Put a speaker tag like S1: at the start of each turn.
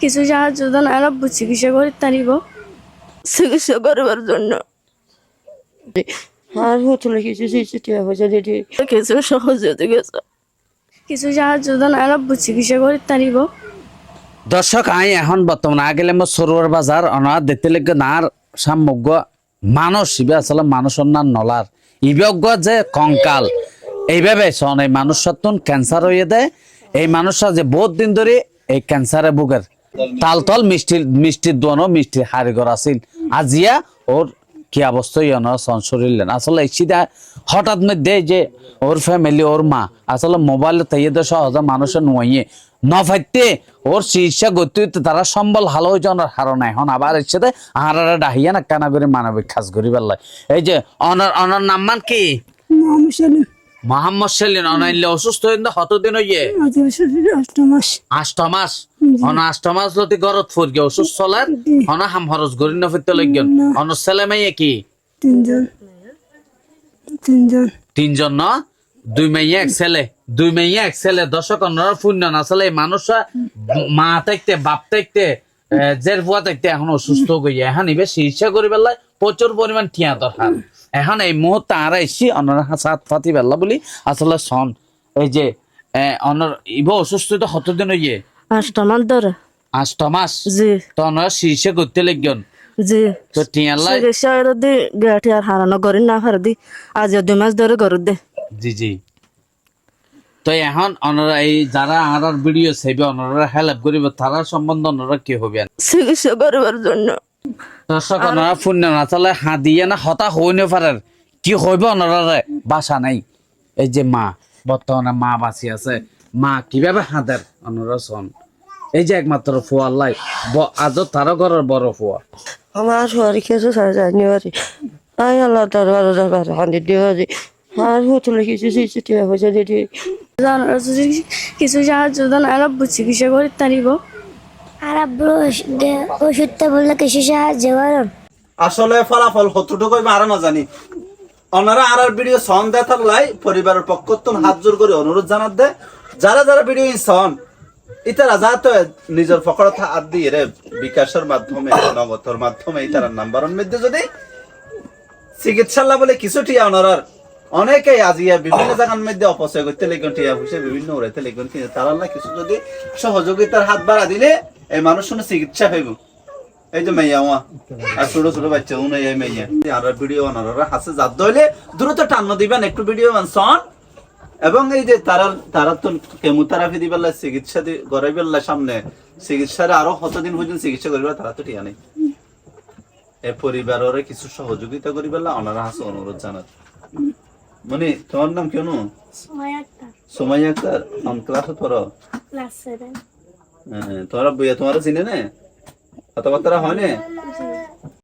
S1: কিছু সাহায্য দেন আর আব্বু চিকিৎসা করে তারিব। চিকিৎসা করবার জন্য।
S2: আর হোটেলে কিছু পয়সা
S1: কিছু কিছু সাহায্য দেন আর আব্বু চিকিৎসা করে তারিব।
S3: দর্শক আই এখন বর্তমানে আগেলে মই সরোয়ার বাজার অনার দেখতে লেগে নার সামগ্য মানুষ ইবে আসলে মানুষ অন্যান্য নলার। ইবজ্ঞ যে কঙ্কাল। এইভাবে শোন এই মানুষ সত্তন ক্যান্সার হয়ে দেয়। এই মানুষরা যে বহুত দিন ধরে এই ক্যান্সারে ভুগের তালতল মিষ্টি মিষ্টির দোয়ানো মিষ্টি হারিগর আছিল। আজিয়া ওর কি অবস্থা ইয়ন শরীরেন আসলে সিধা হঠাৎ মধ্যে যে ওর ফ্যামিলি ওর মা আসলে মোবাইল তাইয়ে তো সহজে মানুষের নুয়ে নফাইতে ওর চিকিৎসা হইতে তারা সম্বল ভালো হয়েছে ওনার হারণ এখন আবার ইচ্ছেতে আহারা ডাহিয়া না কানা করে মানবিক কাজ করি পেলাই এই যে অনার অনার নাম মান কি? মোহাম্মদ সেলিন অনাইলে অসুস্থ হইতে কতদিন হইয়ে?
S2: আষ্ট মাস।
S3: আষ্ট মাস। অন আষ্ট মাস লতি গরত ফুরগে অসুস্থ হলেন অন হাম হরজ গরি নফিতে লইগন অন ছেলে মেয়ে কি?
S2: তিনজন। তিনজন।
S3: তিনজন ন? দুই মেয়ে এক ছেলে। দুই মেয়ে এক ছেলে। দর্শক অন্যরা শূন্য না। মানুষরা মা থাকতে বাপ থাকতে জের বুয়া থাকতে এখন অসুস্থ গিয়ে এখন ইবে চিকিৎসা করি পেলাই প্রচুর পরিমাণ টিয়া দরকার। এখন এই মুহূর্তে আর এসছি অন্যরা হাত ফাতি পেলা বলি। আসলে সন এই যে আহ, অন্যর ইব অসুস্থ তো কতদিন হইয়ে।
S1: আটটা মাস ধরে।
S3: মাস?
S1: জি।
S3: তো অন্যরা চিকিৎসা করতে লাগবেন
S1: জি।
S3: তো টিয়ালাই
S1: করে দি গাঠি আর হারানো করি না হার দি আজ দুই মাস ধরে গরু দে।
S3: জি জি। তো এখন অনারা এই যারা আর ভিডিও অনারা হেল্প করিব তারা সম্বন্ধে অনারা কি হবে
S1: চিকিৎসা করবার জন্য।
S3: দর্শক অনারা ফোন না চলে হাত দিয়ে না হতা হই না পারার কি হইব অনারা বাসা নাই। এই যে মা বর্তমানে মা বাঁচি আছে। মা কীভাবে হাতের অনারা শোন। এই যে একমাত্র ফুয়ার লাই আজও তারও ঘরের বড় ফুয়া।
S2: আমার শরীর কিছু সাড়ে জানুয়ারি আই আল্লাহ দরবার হান্দি দিওয়ারি আর হোটেলে কিছু দিয়েছে টাকা পয়সা দিয়ে দিয়ে
S1: জানার যদি কিছু সাহায্য দেন আর আব্বু চিকিৎসা করে তারিব
S4: আর ওষুধে- ওষুধটা বললে কিছু সাহায্য করেন।
S5: আসলে ফলাফল কতটুকু আমি আরও না জানি ওনারা আর আর ভিডিও সন দেয় থাকলাই পরিবারের পক্ষ হাত জোর করে অনুরোধ জানাত দে যারা যারা ভিডিও সন ইতারা যাতে নিজের পকেট হাত দিয়ে রে, বিকাশের মাধ্যমে, নগদর মাধ্যমে ইতারার নাম্বারের মধ্যে যদি চিকিৎসাল্লা বলে কিছু টিয়া ওনারার অনেকেই আজিয়া বিভিন্ন জায়গার মধ্যে অপচয় করতে লেগুন, টিয়া পয়সা বিভিন্ন উড়াইতে লেগুন, কিন্তু তারা না কিছু যদি সহযোগিতার হাত বাড়া দিলে এই মানুষ শুনে চিকিৎসা হইব এই যে মাইয়া ওয়া, আর ছোট ছোট বাচ্চা উনি এই মাইয়া আর ভিডিও বানানোর হাসে জাত দইলে দ্রুত টান্ন দিবেন, একটু ভিডিও বানছন এবং এই যে তারা তারা তো কেমোথেরাপি দিবার লাই চিকিৎসা দি গড়াইবার সামনে চিকিৎসার আরও কতদিন পর্যন্ত চিকিৎসা করিবা তারা তো টিয়া নেই। এ পরিবারের কিছু সহযোগিতা করিবার লাই ওনারা হাসে অনুরোধ জানাত মানে তোমার নাম কেন সময় আক্তার অন ক্লাস পড়ো হ্যাঁ, তোমরা বইয়া তোমার চিনে নে? কথাবার্তা হয় না?